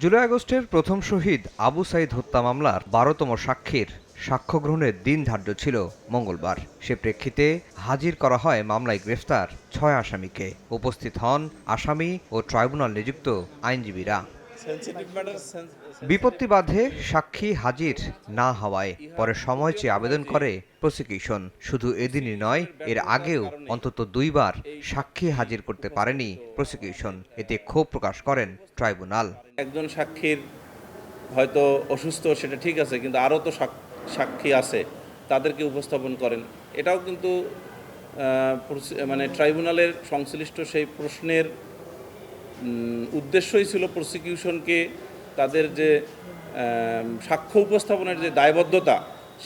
জুলাই আগস্টের প্রথম শহীদ আবু সাইদ হত্যা মামলার বারোতম সাক্ষীর সাক্ষ্য গ্রহণের দিন ধার্য ছিল মঙ্গলবার। সে প্রেক্ষিতে হাজির করা হয় মামলায় গ্রেফতার ছয় আসামিকে। উপস্থিত হন আসামি ও ট্রাইব্যুনাল নিযুক্ত আইনজীবীরা। বিপত্তি বাধে সাক্ষী হাজির না হওয়ায়। পরে সময় চেয়ে আবেদন করে প্রসিকিউশন শুধু এদিনই নয় এর আগেও অন্তত দুইবার সাক্ষী হাজির করতে পারেনি প্রসিকিউশন এতে ক্ষোভ প্রকাশ করেন ট্রাইব্যুনাল একজন সাক্ষীর হয়তো অসুস্থ সেটা ঠিক আছে কিন্তু আরও তো সাক- সাক্ষী আছে তাদেরকে উপস্থাপন করেন। এটাও কিন্তু মানে ট্রাইব্যুনালের সংশ্লিষ্ট সেই প্রশ্নের উদ্দেশ্যই ছিল প্রসিকিউশনকে তাদের যে সাক্ষ্য উপস্থাপনের যে দায়বদ্ধতা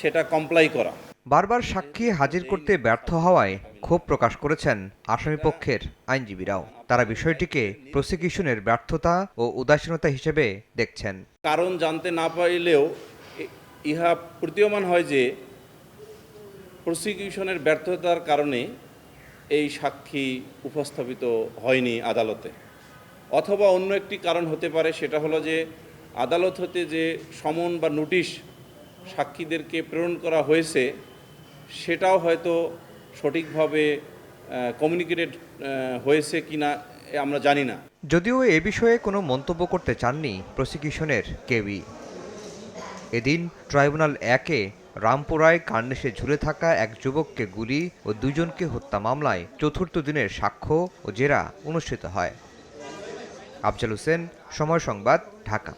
সেটা কমপ্লাই করা। বারবার সাক্ষী হাজির করতে ব্যর্থ হওয়ায় ক্ষোভ প্রকাশ করেছেন আসামিপক্ষের আইনজীবীরাও। তারা বিষয়টিকে প্রসিকিউশনের ব্যর্থতা ও উদাসীনতা হিসেবে দেখছেন। কারণ জানতে না পাইলেও ইহা প্রতীয়মান হয় যে প্রসিকিউশনের ব্যর্থতার কারণে এই সাক্ষী উপস্থাপিত হয়নি আদালতে। অথবা অন্য একটি কারণ হতে পারে, সেটা হলো যে আদালত হতে যে সমন বা নোটিশ সাক্ষীদেরকে প্রেরণ করা হয়েছে, সেটাও হয়তো সঠিকভাবে কমিউনিকেটেড হয়েছে কি না আমরা জানি না। যদিও এ বিষয়ে কোনো মন্তব্য করতে চাননি প্রসিকিউশনের কেউই। এদিন ট্রাইব্যুনাল একে রামপুরায় কার্নিশে ঝুলে থাকা এক যুবককে গুলি ও দুজনকে হত্যা মামলায় চতুর্থ দিনের সাক্ষ্য ও জেরা অনুষ্ঠিত হয়। আফজাল হোসেন সময় সংবাদ ঢাকা।